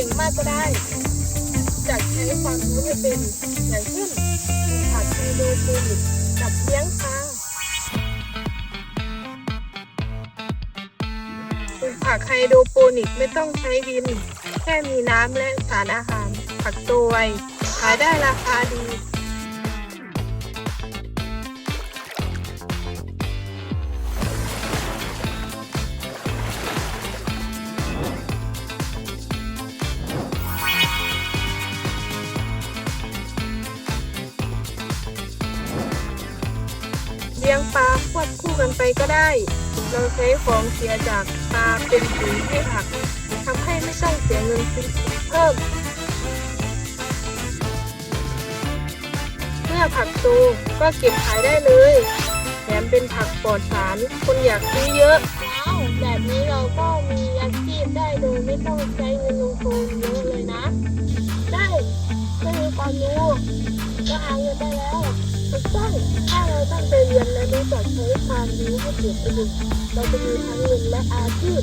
เก่งมากก็ได้ จากใช้ความรู้ให้เป็น อย่างเช่นผักไฮโดรโปนิกกับเลี้ยงปลาปลูกผักไฮโดรโปนิกไม่ต้องใช้ดิน แค่มีน้ำและสารอาหาร ผักตัวไวขายได้ราคาดี ลี้ยงปลาควบคู่กันไปก็ได้ เราใช้ของเสียจากปลาเป็นปุ๋ยให้ผักทำให้ไม่ต้องเสียเงินซื้อเพิ่ม เมื่อผักโตก็เก็บขายได้เลยแถมเป็นผักปลอดสารคนอยากซื้อเยอะว้วแบบนี้เราก็มีอาชีพได้โดยไม่ต้องใช้เงินลงทุน หาเงินได้แล้วถูกต้องถ้าเราตั้งใจเรียนและรู้จักใช้ความรู้ให้เกิดประโยชน์เราจะมีทั้งเงินและอาชีพ